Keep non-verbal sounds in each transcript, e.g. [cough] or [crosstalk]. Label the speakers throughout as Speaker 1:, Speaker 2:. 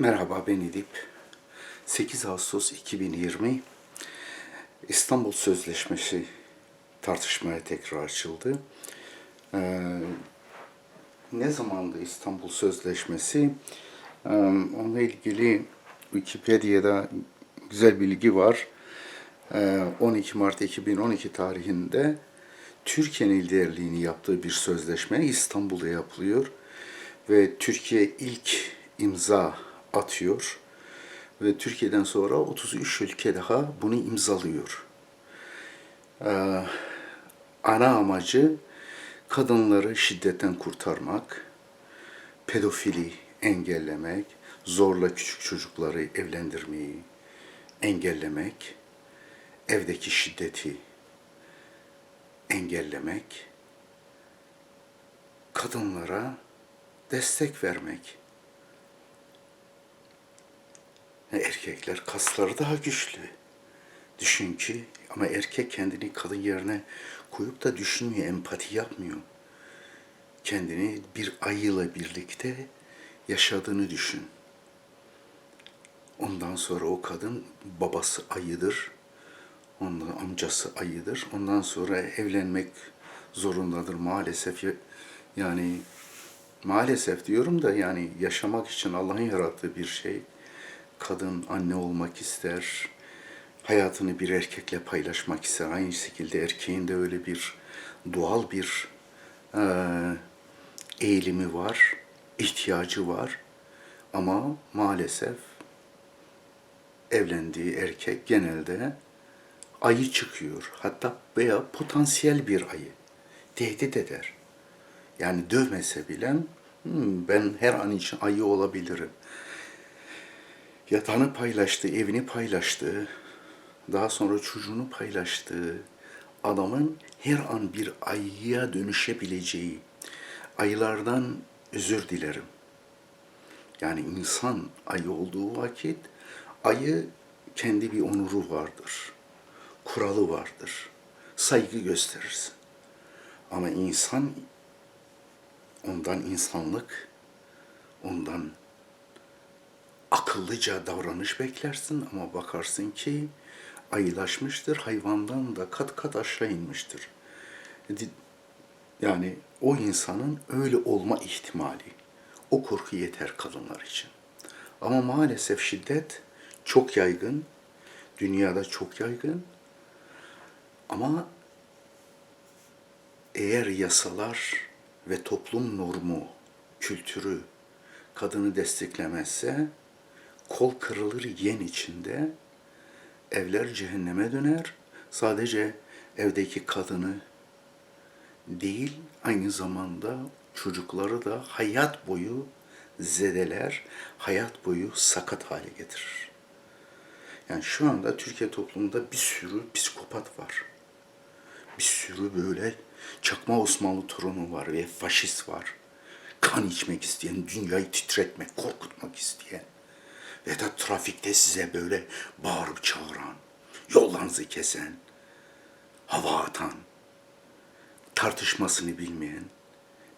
Speaker 1: Merhaba ben Edip. 8 Ağustos 2020 İstanbul Sözleşmesi tartışmaya tekrar açıldı. Ee, ne zamandı İstanbul Sözleşmesi? Ee, onunla ilgili Wikipedia'da güzel bilgi var. Ee, 12 Mart 2012 tarihinde Türkiye'nin liderliğini yaptığı bir sözleşme İstanbul'da yapılıyor ve Türkiye ilk imza atıyor ve Türkiye'den sonra 33 ülke daha bunu imzalıyor. Ee, ana amacı kadınları şiddetten kurtarmak, pedofili engellemek, zorla küçük çocukları evlendirmeyi engellemek, evdeki şiddeti engellemek, kadınlara destek vermek. Erkekler kasları daha güçlü. Düşün ki ama erkek kendini kadın yerine koyup da düşünmüyor, empati yapmıyor. Kendini bir ayıyla birlikte yaşadığını düşün. Ondan sonra o kadın babası ayıdır, ondan amcası ayıdır. Ondan sonra evlenmek zorundadır maalesef. Yani maalesef diyorum da yani yaşamak için Allah'ın yarattığı bir şey. Kadın anne olmak ister, hayatını bir erkekle paylaşmak ister. Aynı şekilde erkeğin de öyle bir doğal bir e, eğilimi var, ihtiyacı var. Ama maalesef evlendiği erkek genelde ayı çıkıyor. Hatta veya potansiyel bir ayı. Tehdit eder. Yani dövmese bile "Hmm, ben her an için ayı olabilirim. Yatağını paylaştı, evini paylaştı, daha sonra çocuğunu paylaştığı adamın her an bir ayıya dönüşebileceği, ayılardan özür dilerim. Yani insan ayı olduğu vakit ayı kendi bir onuru vardır. Kuralı vardır. Saygı gösterirsin. Ama insan ondan insanlık, ondan akıllıca davranış beklersin ama bakarsın ki ayılaşmıştır, hayvandan da kat kat aşağı inmiştir. Yani o insanın öyle olma ihtimali, o korku yeter kadınlar için. Ama maalesef şiddet çok yaygın, dünyada çok yaygın. Ama eğer yasalar ve toplum normu, kültürü kadını desteklemezse kol kırılır yen içinde evler cehenneme döner. Sadece evdeki kadını değil aynı zamanda çocukları da hayat boyu zedeler, hayat boyu sakat hale getirir. Yani şu anda Türkiye toplumunda bir sürü psikopat var. Bir sürü böyle çakma Osmanlı torunu var ve faşist var. Kan içmek isteyen, dünyayı titretmek, korkutmak isteyen ve da trafikte size böyle bağırıp çağıran, yollarınızı kesen, hava atan, tartışmasını bilmeyen,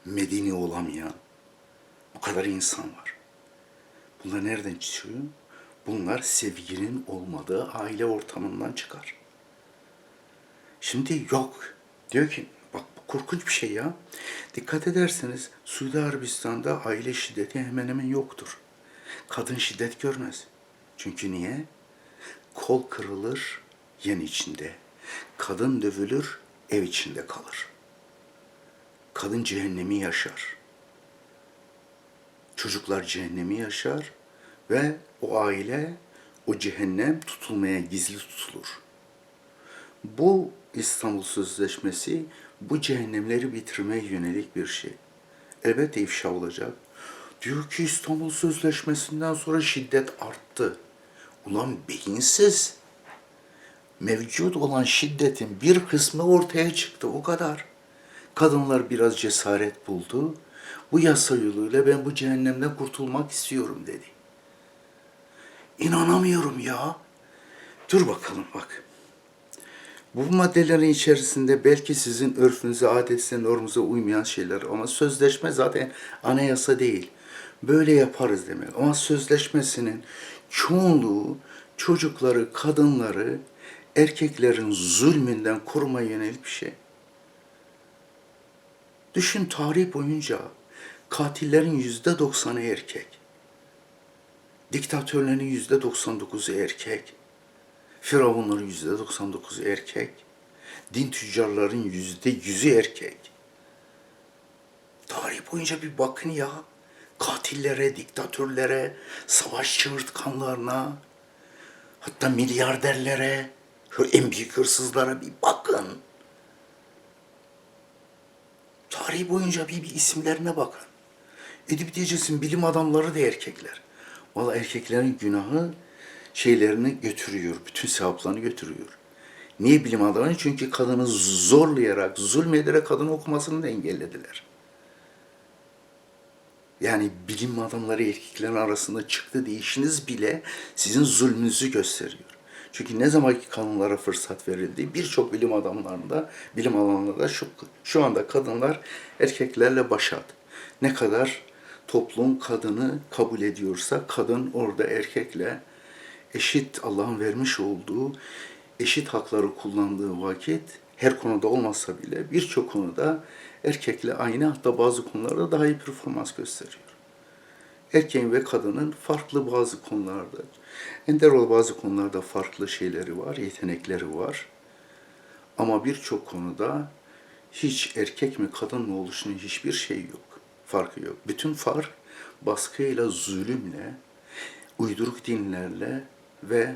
Speaker 1: medeni olamayan bu kadar insan var. Bunlar nereden çıkıyor? Bunlar sevginin olmadığı aile ortamından çıkar. Şimdi yok. Diyor ki bak bu korkunç bir şey ya. Dikkat ederseniz Suudi Arabistan'da aile şiddeti hemen hemen yoktur. Kadın şiddet görmez. Çünkü niye? Kol kırılır yen içinde. Kadın dövülür ev içinde kalır. Kadın cehennemi yaşar. Çocuklar cehennemi yaşar ve o aile o cehennem tutulmaya gizli tutulur. Bu İstanbul Sözleşmesi bu cehennemleri bitirmeye yönelik bir şey. Elbette ifşa olacak. Diyor ki İstanbul Sözleşmesi'nden sonra şiddet arttı. Ulan beyinsiz. Mevcut olan şiddetin bir kısmı ortaya çıktı o kadar. Kadınlar biraz cesaret buldu. Bu yasa yoluyla ben bu cehennemden kurtulmak istiyorum dedi. İnanamıyorum ya. Dur bakalım bak. Bu maddelerin içerisinde belki sizin örfünüze, adetinize, normumuza uymayan şeyler ama sözleşme zaten anayasa değil. Böyle yaparız demek. Ama sözleşmesinin çoğunluğu çocukları, kadınları erkeklerin zulmünden korumaya yönelik bir şey. Düşün tarih boyunca katillerin yüzde doksanı erkek. Diktatörlerin yüzde doksan dokuzu erkek. Firavunların yüzde doksan dokuzu erkek. Din tüccarların yüzde yüzü erkek. Tarih boyunca bir bakın ya. Katillere, diktatörlere, savaş çığırtkanlarına, hatta milyarderlere, en büyük hırsızlara bir bakın. Tarih boyunca bir, bir isimlerine bakın. Edip diyeceksin bilim adamları da erkekler. Valla erkeklerin günahı şeylerini götürüyor, bütün sevaplarını götürüyor. Niye bilim adamı? Çünkü kadını zorlayarak, zulmederek kadın okumasını da engellediler. Yani bilim adamları erkeklerin arasında çıktı değişiniz bile sizin zulmünüzü gösteriyor. Çünkü ne zamanki kadınlara fırsat verildi, birçok bilim adamlarında, bilim alanlarında şu, şu anda kadınlar erkeklerle başat. Ne kadar toplum kadını kabul ediyorsa, kadın orada erkekle eşit Allah'ın vermiş olduğu eşit hakları kullandığı vakit her konuda olmasa bile birçok konuda erkekle aynı hatta bazı konularda daha iyi performans gösteriyor. Erkeğin ve kadının farklı bazı konularda, ender ol bazı konularda farklı şeyleri var, yetenekleri var. Ama birçok konuda hiç erkek mi kadın mı oluşunun hiçbir şey yok. Farkı yok. Bütün fark baskıyla, zulümle, uyduruk dinlerle ve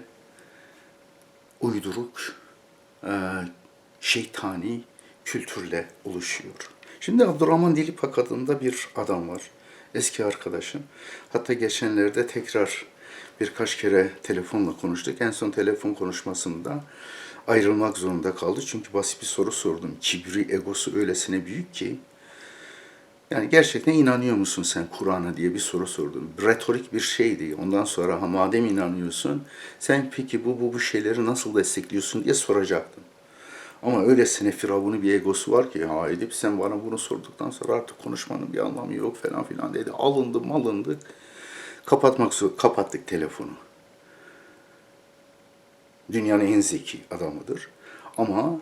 Speaker 1: uyduruk şeytani kültürle oluşuyor. Şimdi Abdurrahman Dilipak adında bir adam var. Eski arkadaşım. Hatta geçenlerde tekrar birkaç kere telefonla konuştuk. En son telefon konuşmasında ayrılmak zorunda kaldı. Çünkü basit bir soru sordum. Kibri, egosu öylesine büyük ki yani gerçekten inanıyor musun sen Kur'an'a diye bir soru sordum. Retorik bir şeydi. Ondan sonra ha madem inanıyorsun sen peki bu bu bu şeyleri nasıl destekliyorsun diye soracaktım. Ama öylesine Firavun'un bir egosu var ki ha Edip sen bana bunu sorduktan sonra artık konuşmanın bir anlamı yok falan filan dedi. Alındım alındık. Kapatmak zor, kapattık telefonu. Dünyanın en zeki adamıdır. Ama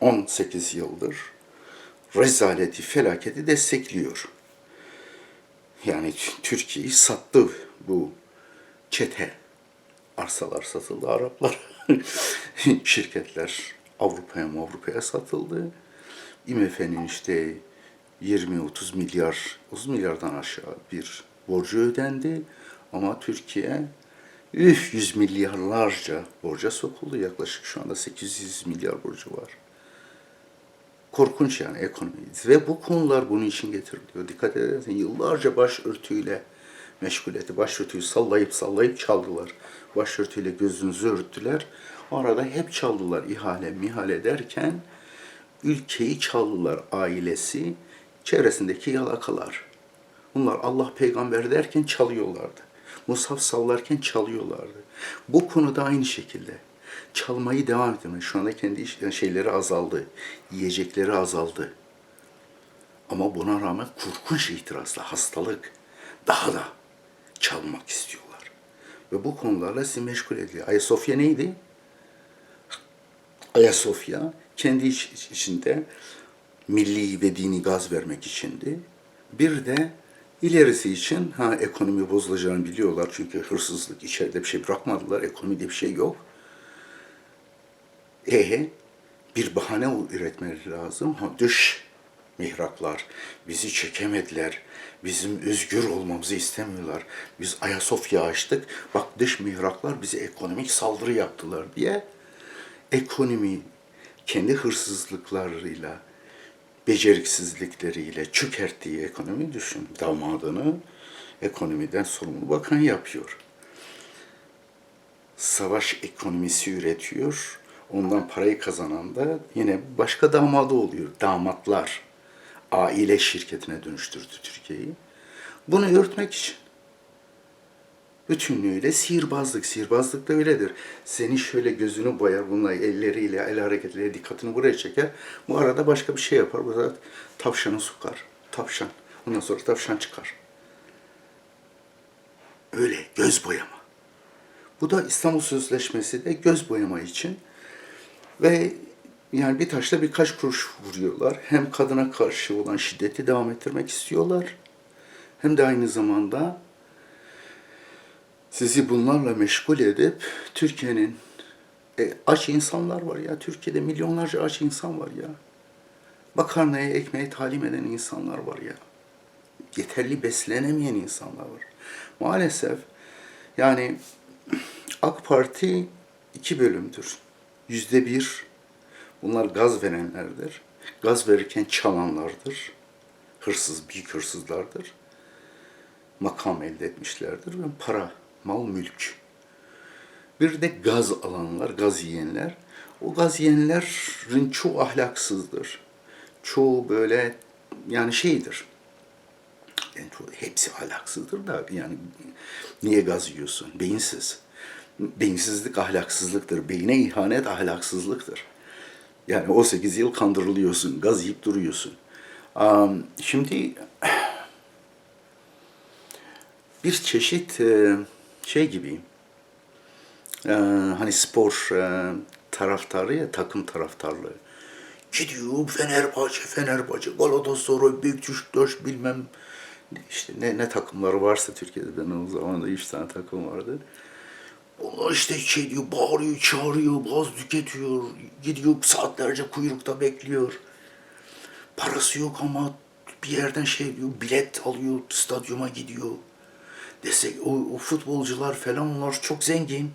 Speaker 1: 18 yıldır rezaleti, felaketi destekliyor. Yani Türkiye'yi sattı bu çete. Arsalar satıldı Araplar. [laughs] Şirketler Avrupa'ya Avrupa'ya satıldı. IMF'nin işte 20-30 milyar, 30 milyardan aşağı bir borcu ödendi. Ama Türkiye üf, 100 milyarlarca borca sokuldu. Yaklaşık şu anda 800 milyar borcu var. Korkunç yani ekonomi. Ve bu konular bunun için getiriliyor. Dikkat edersen yıllarca başörtüyle meşgul etti. Başörtüyü sallayıp sallayıp çaldılar. Başörtüyle gözünüzü örttüler. Arada hep çaldılar ihale mihale derken ülkeyi çaldılar ailesi, çevresindeki yalakalar. Bunlar Allah peygamber derken çalıyorlardı. Musaf sallarken çalıyorlardı. Bu konuda aynı şekilde çalmayı devam ettirmek. Şu anda kendi şeyleri azaldı. Yiyecekleri azaldı. Ama buna rağmen korkunç itirazla hastalık daha da çalmak istiyorlar. Ve bu konularla sizi meşgul ediyor. Ayasofya neydi? Ayasofya kendi iç- içinde milli ve dini gaz vermek içindi. Bir de ilerisi için ha ekonomi bozulacağını biliyorlar çünkü hırsızlık içeride bir şey bırakmadılar. Ekonomide bir şey yok. E bir bahane üretmeleri lazım. Ha, dış mihraklar bizi çekemediler. Bizim özgür olmamızı istemiyorlar. Biz Ayasofya açtık. Bak dış mihraklar bize ekonomik saldırı yaptılar diye ekonomi kendi hırsızlıklarıyla, beceriksizlikleriyle çökerttiği ekonomi düşün. Damadını ekonomiden sorumlu bakan yapıyor savaş ekonomisi üretiyor. Ondan parayı kazanan da yine başka damadı oluyor. Damatlar aile şirketine dönüştürdü Türkiye'yi. Bunu örtmek için. Bütünlüğüyle sihirbazlık. Sihirbazlık da öyledir. Seni şöyle gözünü boyar bununla elleriyle, el hareketleriyle dikkatini buraya çeker. Bu arada başka bir şey yapar. Bu da tavşanı sokar. Tavşan. Ondan sonra tavşan çıkar. böyle göz boyama. Bu da İstanbul Sözleşmesi de göz boyama için ve yani bir taşla birkaç kuruş vuruyorlar. Hem kadına karşı olan şiddeti devam ettirmek istiyorlar. Hem de aynı zamanda sizi bunlarla meşgul edip Türkiye'nin e, aç insanlar var ya. Türkiye'de milyonlarca aç insan var ya. Makarnaya, ekmeğe talim eden insanlar var ya. Yeterli beslenemeyen insanlar var. Maalesef yani AK Parti iki bölümdür. Yüzde bir bunlar gaz verenlerdir. Gaz verirken çalanlardır. Hırsız, büyük hırsızlardır. Makam elde etmişlerdir ve para, mal, mülk. Bir de gaz alanlar, gaz yiyenler. O gaz yiyenlerin çoğu ahlaksızdır. Çoğu böyle yani şeydir. Yani hepsi ahlaksızdır da yani niye gaz yiyorsun? Beyinsiz. Beyinsizlik ahlaksızlıktır. Beyine ihanet ahlaksızlıktır. Yani 18 yıl kandırılıyorsun, gaz yiyip duruyorsun. Am, Şimdi [sighs] bir çeşit e, şey gibi, e, hani spor e, taraftarı ya takım taraftarlığı. Gidiyor Fenerbahçe, Fenerbahçe, Galatasaray, Beşiktaş bilmem işte ne, ne takımları varsa Türkiye'de ben o zaman da üç tane takım vardı. Onlar işte şey diyor, bağırıyor, çağırıyor, gaz tüketiyor, gidiyor saatlerce kuyrukta bekliyor. Parası yok ama bir yerden şey diyor, bilet alıyor, stadyuma gidiyor. Desek, o, o futbolcular falan onlar çok zengin.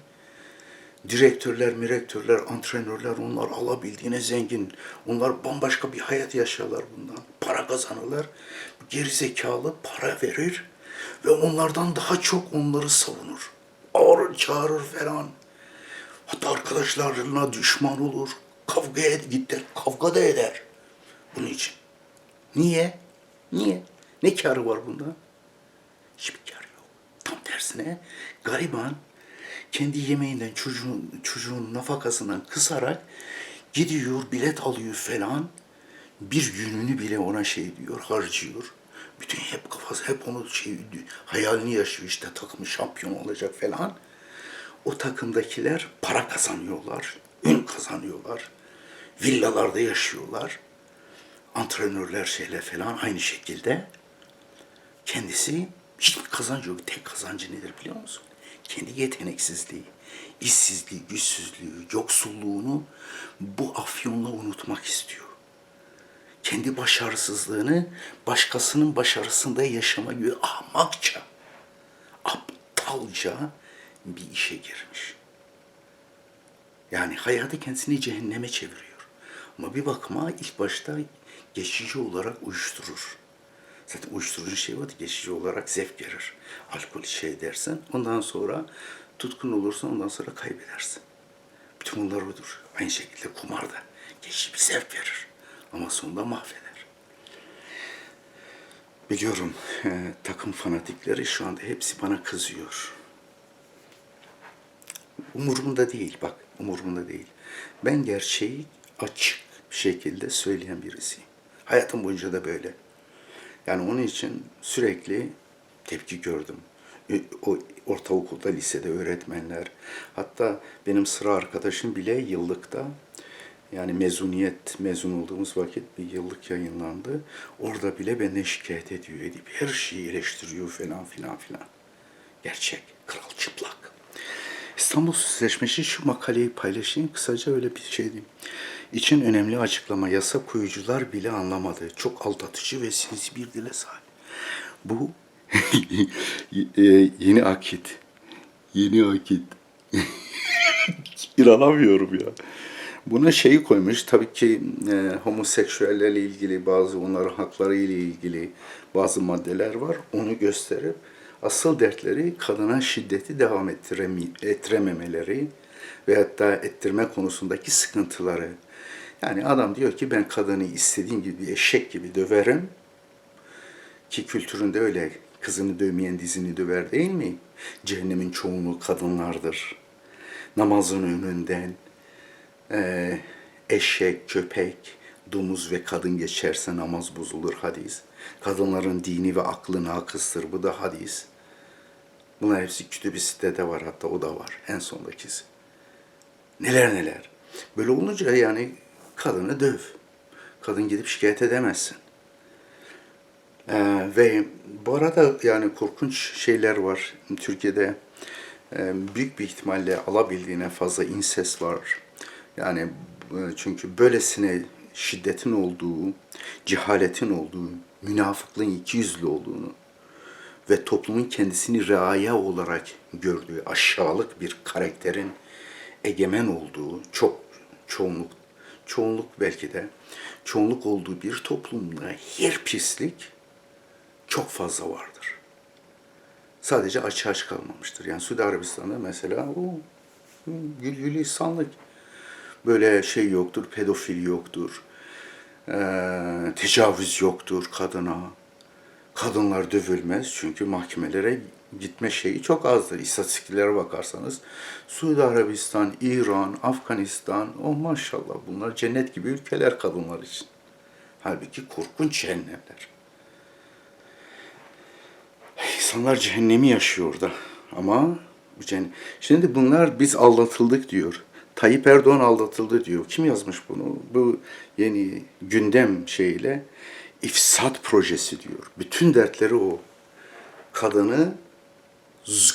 Speaker 1: Direktörler, mirektörler, antrenörler onlar alabildiğine zengin. Onlar bambaşka bir hayat yaşarlar bundan. Para kazanırlar. Gerizekalı para verir ve onlardan daha çok onları savunur. Ağırır, çağırır falan. Hatta arkadaşlarına düşman olur. Kavga ed gider, kavga da eder. Bunun için. Niye? Niye? Ne karı var bunda? Hiçbir karı yok. Tam tersine gariban kendi yemeğinden çocuğun, çocuğun nafakasından kısarak gidiyor bilet alıyor falan. Bir gününü bile ona şey diyor, harcıyor. Bütün hep kafası hep onu şey hayalini yaşıyor işte takımı şampiyon olacak falan. O takımdakiler para kazanıyorlar, ün kazanıyorlar. Villalarda yaşıyorlar. Antrenörler şeyler falan aynı şekilde. Kendisi hiçbir kazancı yok. Tek kazancı nedir biliyor musun? Kendi yeteneksizliği, işsizliği, güçsüzlüğü, yoksulluğunu bu afyonla unutmak istiyor. Kendi başarısızlığını başkasının başarısında yaşama gibi ahmakça, aptalca bir işe girmiş. Yani hayatı kendisini cehenneme çeviriyor. Ama bir bakıma ilk başta geçici olarak uyuşturur. Zaten uyuşturucu şey var geçici olarak zevk verir. Alkol şey edersen ondan sonra tutkun olursan ondan sonra kaybedersin. Bütün bunlar odur. Aynı şekilde kumar da geçici bir zevk verir. Ama sonunda mahveder. Biliyorum e, takım fanatikleri şu anda hepsi bana kızıyor. Umurumda değil bak umurumda değil. Ben gerçeği açık bir şekilde söyleyen birisiyim. Hayatım boyunca da böyle. Yani onun için sürekli tepki gördüm. O ortaokulda, lisede öğretmenler, hatta benim sıra arkadaşım bile yıllıkta yani mezuniyet, mezun olduğumuz vakit bir yıllık yayınlandı. Orada bile benden şikayet ediyor, edip her şeyi eleştiriyor falan filan filan. Gerçek, kral çıplak. İstanbul Sözleşmesi şu makaleyi paylaşayım. Kısaca öyle bir şey diyeyim. İçin önemli açıklama yasa koyucular bile anlamadı. Çok aldatıcı ve sinsi bir dile sahip. Bu [laughs] e, yeni akit. Yeni akit. [laughs] İnanamıyorum ya. Buna şeyi koymuş tabii ki e, homoseksüellerle ilgili bazı onların hakları ile ilgili bazı maddeler var. Onu gösterip asıl dertleri kadına şiddeti devam ettiremi- ettirememeleri ve hatta ettirme konusundaki sıkıntıları. Yani adam diyor ki ben kadını istediğim gibi eşek gibi döverim ki kültüründe öyle kızını dövmeyen dizini döver değil mi? Cehennemin çoğunluğu kadınlardır. Namazın önünden e, eşek, köpek, domuz ve kadın geçerse namaz bozulur hadis. Kadınların dini ve aklı nakıstır bu da hadis. Bunlar hepsi kütüb-i sitede var hatta o da var en sondakisi. Neler neler. Böyle olunca yani kadını döv. Kadın gidip şikayet edemezsin. Ee, ve bu arada yani korkunç şeyler var. Türkiye'de e, büyük bir ihtimalle alabildiğine fazla insest var. Yani e, çünkü böylesine şiddetin olduğu, cehaletin olduğu, münafıklığın ikiyüzlü olduğunu ve toplumun kendisini reaya olarak gördüğü aşağılık bir karakterin egemen olduğu çok çoğunluk çoğunluk belki de çoğunluk olduğu bir toplumda her pislik çok fazla vardır. Sadece açığa çıkarmamıştır. Yani Suudi Arabistan'da mesela o hı, gül gülistanlık böyle şey yoktur, pedofili yoktur, eee tecavüz yoktur kadına. Kadınlar dövülmez çünkü mahkemelere gitme şeyi çok azdır. İstatistiklere bakarsanız Suudi Arabistan, İran, Afganistan, o maşallah bunlar cennet gibi ülkeler kadınlar için. Halbuki korkunç cehennemler. İnsanlar cehennemi yaşıyor orada. Ama bu. Şimdi bunlar biz aldatıldık diyor. Tayyip Erdoğan aldatıldı diyor. Kim yazmış bunu? Bu yeni gündem şeyle ifsat projesi diyor. Bütün dertleri o. Kadını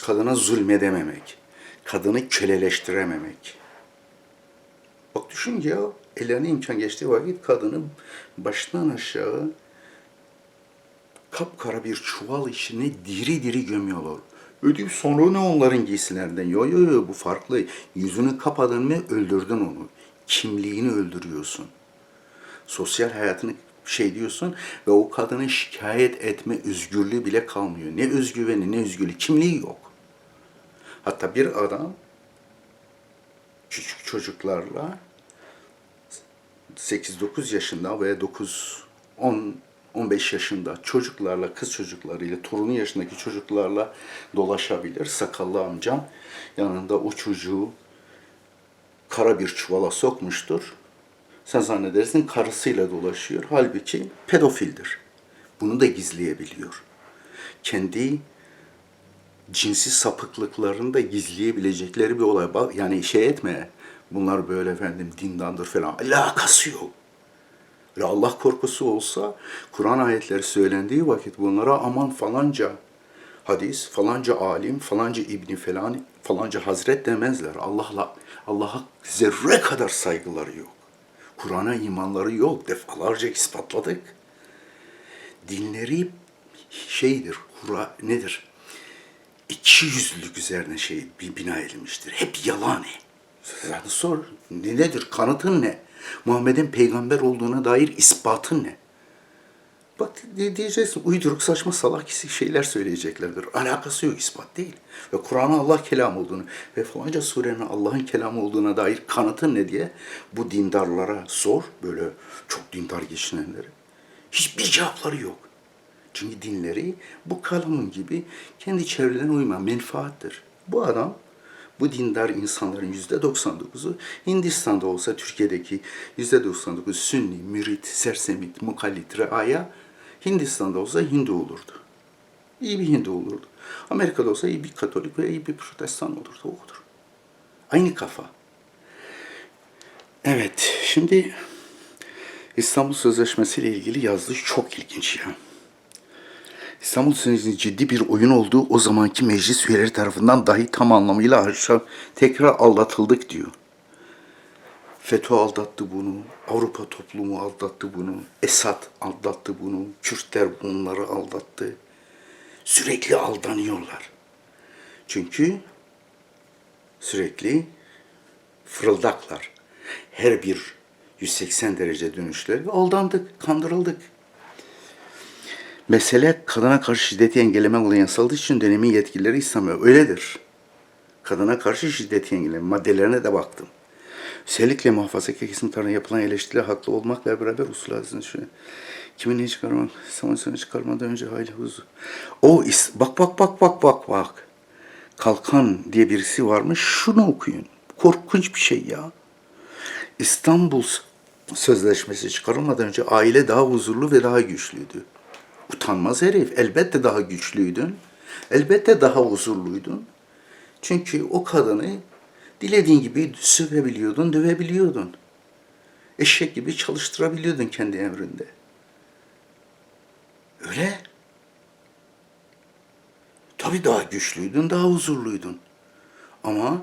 Speaker 1: kadına zulmedememek. Kadını köleleştirememek. Bak düşün ya ellerine imkan geçtiği vakit kadını baştan aşağı kapkara bir çuval içine diri diri gömüyorlar. Ödeyip sonra ne onların giysilerinden? Yo yo yo bu farklı. Yüzünü kapadın mı öldürdün onu. Kimliğini öldürüyorsun. Sosyal hayatını şey diyorsun ve o kadının şikayet etme özgürlüğü bile kalmıyor. Ne özgüveni ne özgürlüğü kimliği yok. Hatta bir adam küçük çocuklarla 8-9 yaşında veya 9 10 15 yaşında çocuklarla, kız çocuklarıyla, torunu yaşındaki çocuklarla dolaşabilir. Sakallı amcam yanında o çocuğu kara bir çuvala sokmuştur. Sen zannedersin karısıyla dolaşıyor. Halbuki pedofildir. Bunu da gizleyebiliyor. Kendi cinsi sapıklıklarını da gizleyebilecekleri bir olay. Yani şey etme. Bunlar böyle efendim dindandır falan. Alakası yok. Ve Allah korkusu olsa Kur'an ayetleri söylendiği vakit bunlara aman falanca hadis, falanca alim, falanca ibni falan, falanca hazret demezler. Allah'la Allah'a zerre kadar saygıları yok. Kur'an'a imanları yok. Defalarca ispatladık. Dinleri şeydir, hura nedir? İki yüzlülük üzerine şey bir bina edilmiştir. Hep yalan. Yani sor, ne nedir? Kanıtın ne? Muhammed'in peygamber olduğuna dair ispatın ne? Bak di- diyeceksin uyduruk saçma salak şeyler söyleyeceklerdir. Alakası yok ispat değil. Ve Kur'an'ın Allah kelamı olduğunu ve falanca surenin Allah'ın kelamı olduğuna dair kanıtın ne diye bu dindarlara sor. Böyle çok dindar geçinenleri. Hiçbir cevapları yok. Çünkü dinleri bu kalamun gibi kendi çevrelerine uyma, menfaattir. Bu adam, bu dindar insanların yüzde 99'u Hindistan'da olsa Türkiye'deki yüzde 99 Sünni, mürit, sersemit, mukallit, reaya Hindistan'da olsa Hindu olurdu. İyi bir Hindu olurdu. Amerika'da olsa iyi bir Katolik ve iyi bir Protestan olurdu. O kadar. Aynı kafa. Evet, şimdi İstanbul Sözleşmesi ile ilgili yazdığı çok ilginç ya. İstanbul Sözleşmesi'nin ciddi bir oyun olduğu o zamanki meclis üyeleri tarafından dahi tam anlamıyla aşağı tekrar aldatıldık diyor. FETÖ aldattı bunu, Avrupa toplumu aldattı bunu, Esad aldattı bunu, Kürtler bunları aldattı. Sürekli aldanıyorlar. Çünkü sürekli fırıldaklar. Her bir 180 derece dönüşle aldandık, kandırıldık. Mesele kadına karşı şiddeti engelleme olayı yasaldığı için dönemin yetkilileri istemiyor. Öyledir. Kadına karşı şiddeti engelleme maddelerine de baktım. Özellikle muhafazakar kesim tarafından yapılan eleştiriler haklı olmakla beraber usul hadisini şu kimin ne çıkarmak, savuncusunu çıkarmadan önce hayli huzur. O is, bak bak bak bak bak bak. Kalkan diye birisi varmış. Şunu okuyun. Korkunç bir şey ya. İstanbul Sözleşmesi çıkarılmadan önce aile daha huzurlu ve daha güçlüydü. Utanmaz herif. Elbette daha güçlüydün. Elbette daha huzurluydun. Çünkü o kadını dilediğin gibi sövebiliyordun, dövebiliyordun. Eşek gibi çalıştırabiliyordun kendi emrinde. Öyle. Tabii daha güçlüydün, daha huzurluydun. Ama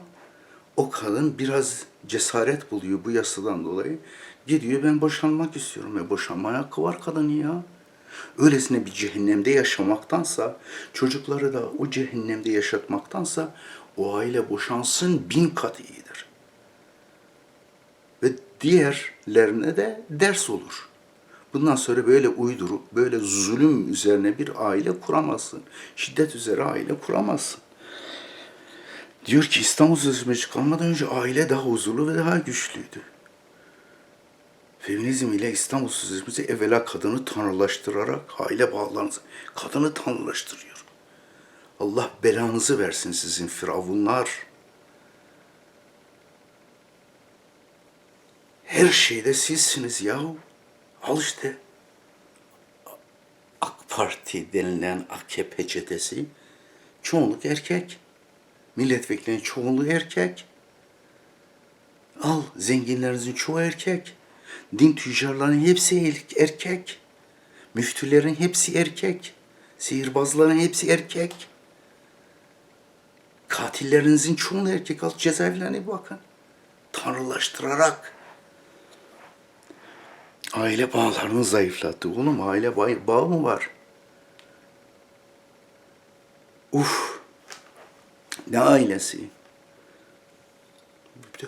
Speaker 1: o kadın biraz cesaret buluyor bu yasadan dolayı. Gidiyor ben boşanmak istiyorum. E boşanmaya hakkı var kadının ya. Öylesine bir cehennemde yaşamaktansa, çocukları da o cehennemde yaşatmaktansa o aile boşansın bin kat iyidir. Ve diğerlerine de ders olur. Bundan sonra böyle uydurup, böyle zulüm üzerine bir aile kuramazsın. Şiddet üzere aile kuramazsın. Diyor ki İstanbul Sözleşmesi çıkarmadan önce aile daha huzurlu ve daha güçlüydü. Feminizm ile İstanbul Sözleşmesi evvela kadını tanrılaştırarak aile bağlarını, kadını tanrılaştırıyor. Allah belanızı versin sizin firavunlar. Her şeyde sizsiniz yahu. Al işte. AK Parti denilen AKP çetesi çoğunluk erkek. Milletvekillerinin çoğunluğu erkek. Al zenginlerinizin çoğu erkek. Din tüccarlarının hepsi er- erkek. Müftülerin hepsi erkek. Sihirbazların hepsi erkek. Katillerinizin çoğunu erkek. Al cezaevlerine bakın. Tanrılaştırarak aile bağlarını zayıflattı. Oğlum aile bağı, bağı mı var? Uf. Ne ailesi?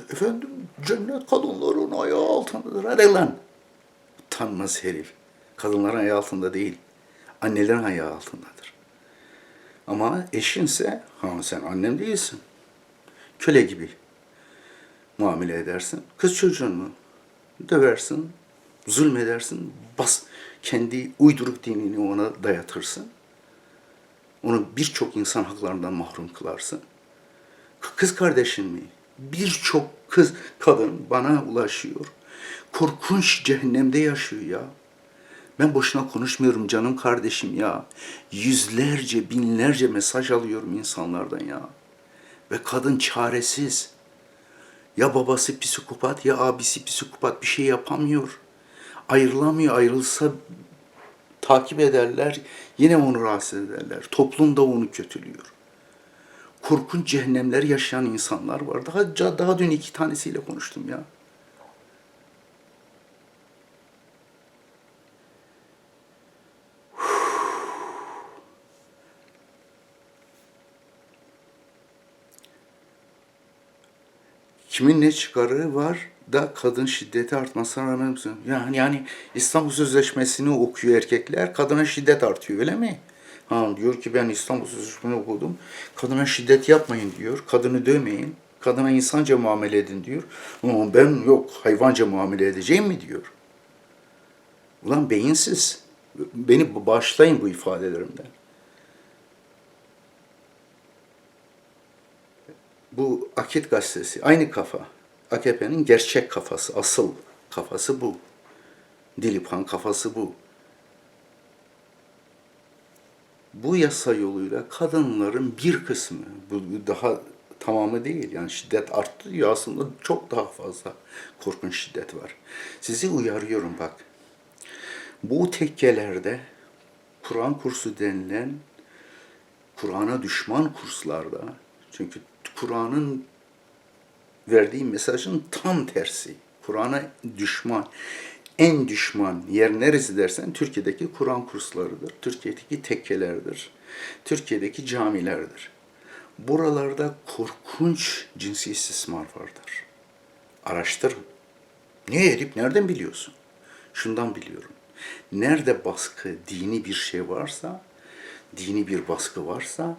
Speaker 1: Efendim cennet kadınların ayağı altındadır. Hadi lan. Utanmaz herif. Kadınların ayağı altında değil. Annelerin ayağı altındadır. Ama eşinse, ha sen annem değilsin. Köle gibi muamele edersin. Kız çocuğunu döversin, zulmedersin, bas kendi uyduruk dinini ona dayatırsın. Onu birçok insan haklarından mahrum kılarsın. Kız kardeşin mi? Birçok kız, kadın bana ulaşıyor. Korkunç cehennemde yaşıyor ya. Ben boşuna konuşmuyorum canım kardeşim ya. Yüzlerce, binlerce mesaj alıyorum insanlardan ya. Ve kadın çaresiz. Ya babası psikopat ya abisi psikopat bir şey yapamıyor. Ayrılamıyor. Ayrılsa takip ederler. Yine onu rahatsız ederler. Toplum da onu kötülüyor. Korkunç cehennemler yaşayan insanlar var. Daha, daha dün iki tanesiyle konuştum ya. Kimin ne çıkarı var da kadın şiddeti artmasına rağmen? Yani, yani İstanbul Sözleşmesi'ni okuyor erkekler, kadına şiddet artıyor öyle mi? Ha, diyor ki ben İstanbul Sözleşmesi'ni okudum, kadına şiddet yapmayın diyor, kadını dövmeyin, kadına insanca muamele edin diyor. Ama ben yok hayvanca muamele edeceğim mi diyor. Ulan beyinsiz. Beni bağışlayın bu ifadelerimden. Bu Akit gazetesi aynı kafa. AKP'nin gerçek kafası, asıl kafası bu. Dilipan kafası bu. Bu yasa yoluyla kadınların bir kısmı, bu daha tamamı değil yani şiddet arttı diyor aslında çok daha fazla korkunç şiddet var. Sizi uyarıyorum bak. Bu tekkelerde Kur'an kursu denilen Kur'an'a düşman kurslarda çünkü Kur'an'ın verdiği mesajın tam tersi. Kur'an'a düşman, en düşman yer neresi dersen Türkiye'deki Kur'an kurslarıdır. Türkiye'deki tekkelerdir. Türkiye'deki camilerdir. Buralarda korkunç cinsi istismar vardır. Araştırın. Niye Edip? Nereden biliyorsun? Şundan biliyorum. Nerede baskı, dini bir şey varsa, dini bir baskı varsa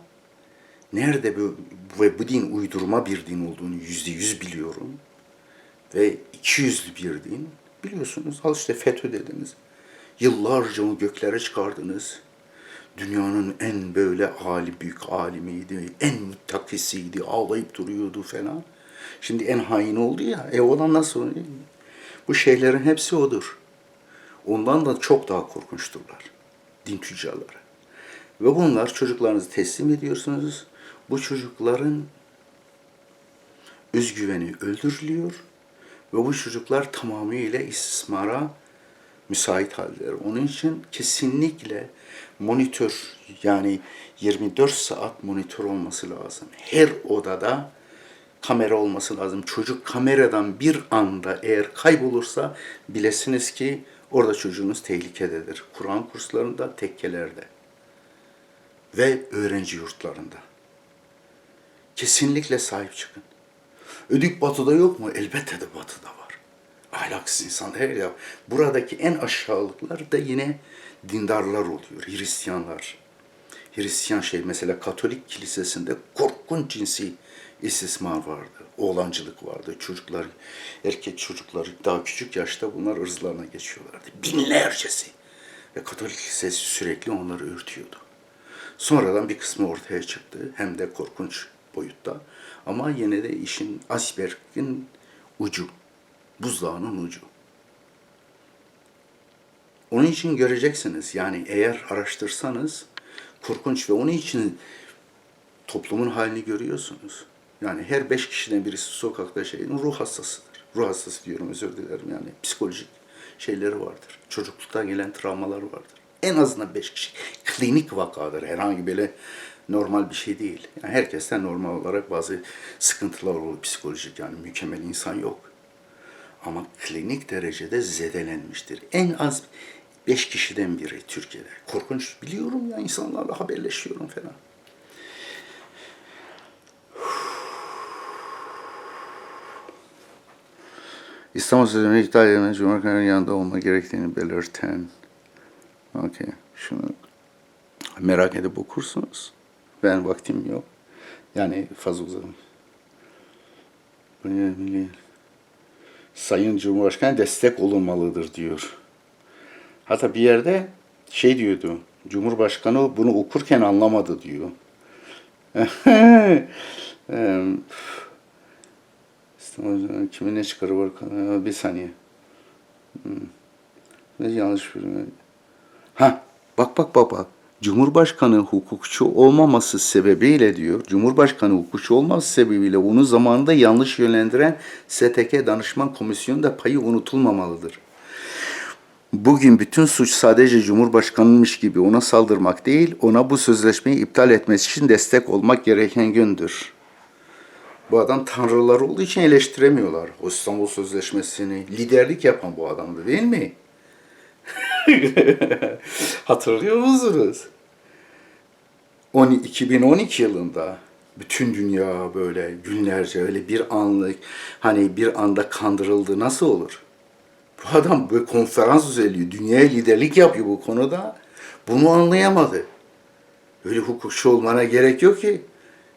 Speaker 1: nerede bu, ve bu din uydurma bir din olduğunu yüzde yüz biliyorum. Ve iki yüzlü bir din. Biliyorsunuz al işte FETÖ dediniz. Yıllarca onu göklere çıkardınız. Dünyanın en böyle ali büyük alimiydi, en müttakisiydi, ağlayıp duruyordu falan. Şimdi en hain oldu ya, e olan nasıl? Bu şeylerin hepsi odur. Ondan da çok daha korkunçturlar. Din tüccarları. Ve bunlar çocuklarınızı teslim ediyorsunuz. Bu çocukların özgüveni öldürülüyor ve bu çocuklar tamamıyla istismara müsait haldeler. Onun için kesinlikle monitör yani 24 saat monitör olması lazım. Her odada kamera olması lazım. Çocuk kameradan bir anda eğer kaybolursa bilesiniz ki orada çocuğunuz tehlikededir. Kur'an kurslarında, tekkelerde ve öğrenci yurtlarında. Kesinlikle sahip çıkın. Ödük batıda yok mu? Elbette de batıda var. Ahlaksız insanlar. Her ya. Buradaki en aşağılıklar da yine dindarlar oluyor. Hristiyanlar. Hristiyan şey mesela Katolik kilisesinde korkunç cinsi istismar vardı. Oğlancılık vardı. Çocuklar, erkek çocukları daha küçük yaşta bunlar ırzlarına geçiyorlardı. Binlercesi. Ve Katolik kilisesi sürekli onları örtüyordu. Sonradan bir kısmı ortaya çıktı. Hem de korkunç boyutta. Ama yine de işin iceberg'in ucu. Buzdağının ucu. Onun için göreceksiniz. Yani eğer araştırsanız korkunç ve onun için toplumun halini görüyorsunuz. Yani her beş kişiden birisi sokakta şeyin ruh hastasıdır. Ruh hastası diyorum özür dilerim yani psikolojik şeyleri vardır. Çocukluktan gelen travmalar vardır. En azından beş kişi. Klinik vakadır. Herhangi böyle normal bir şey değil. Yani herkesten normal olarak bazı sıkıntılar olur psikolojik yani mükemmel insan yok. Ama klinik derecede zedelenmiştir. En az beş kişiden biri Türkiye'de. Korkunç biliyorum ya insanlarla haberleşiyorum falan. İstanbul Sözleşmesi iptal edilmez Cumhurbaşkanı'nın yanında olma gerektiğini belirten. Okey. Şunu merak edip okursunuz. Ben vaktim yok. Yani fazla uzadım. Sayın Cumhurbaşkanı destek olunmalıdır diyor. Hatta bir yerde şey diyordu. Cumhurbaşkanı bunu okurken anlamadı diyor. [laughs] Em, İstanbul kimin ne çıkarı var? Bir saniye. Hmm. Ne yanlış bir Ha bak bak bak bak. Cumhurbaşkanı hukukçu olmaması sebebiyle diyor. Cumhurbaşkanı hukukçu olmaması sebebiyle onu zamanında yanlış yönlendiren STK Danışman Komisyonu da payı unutulmamalıdır. Bugün bütün suç sadece Cumhurbaşkanıymış gibi ona saldırmak değil, ona bu sözleşmeyi iptal etmesi için destek olmak gereken gündür. Bu adam tanrılar olduğu için eleştiremiyorlar. O İstanbul Sözleşmesi'ni liderlik yapan bu adamdı değil mi? [laughs] Hatırlıyor musunuz? 12 2012 yılında bütün dünya böyle günlerce öyle bir anlık hani bir anda kandırıldı nasıl olur? Bu adam böyle konferans düzenliyor, dünyaya liderlik yapıyor bu konuda. Bunu anlayamadı. Öyle hukukçu olmana gerek yok ki.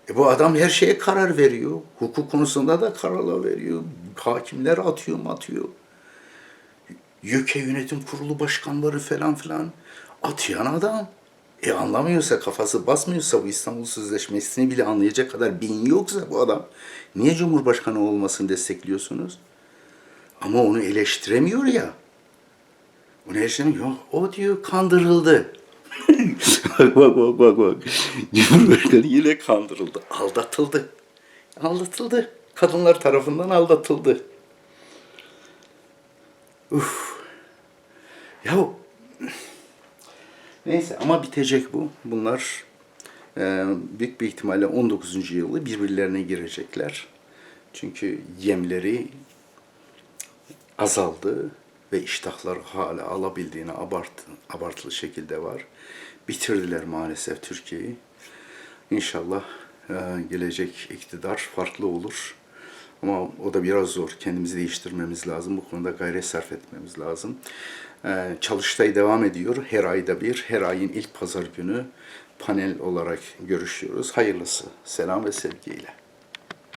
Speaker 1: E bu adam her şeye karar veriyor. Hukuk konusunda da kararlar veriyor. Hakimler atıyor atıyor. YÖKE yönetim kurulu başkanları falan filan atayan adam. E anlamıyorsa, kafası basmıyorsa bu İstanbul Sözleşmesi'ni bile anlayacak kadar beyin yoksa bu adam niye Cumhurbaşkanı olmasını destekliyorsunuz? Ama onu eleştiremiyor ya. Onu eleştiremiyor. Yok, o diyor kandırıldı. [laughs] bak bak bak bak bak. Cumhurbaşkanı yine kandırıldı. Aldatıldı. Aldatıldı. Kadınlar tarafından aldatıldı. Uf. Ya neyse ama bitecek bu. Bunlar e, büyük bir ihtimalle 19. yılı birbirlerine girecekler. Çünkü yemleri azaldı ve iştahlar hala alabildiğine abartı, abartılı şekilde var. Bitirdiler maalesef Türkiye'yi. İnşallah e, gelecek iktidar farklı olur. Ama o da biraz zor. Kendimizi değiştirmemiz lazım. Bu konuda gayret sarf etmemiz lazım. Ee, Çalıştay devam ediyor. Her ayda bir, her ayın ilk pazar günü panel olarak görüşüyoruz. Hayırlısı. Selam ve sevgiyle.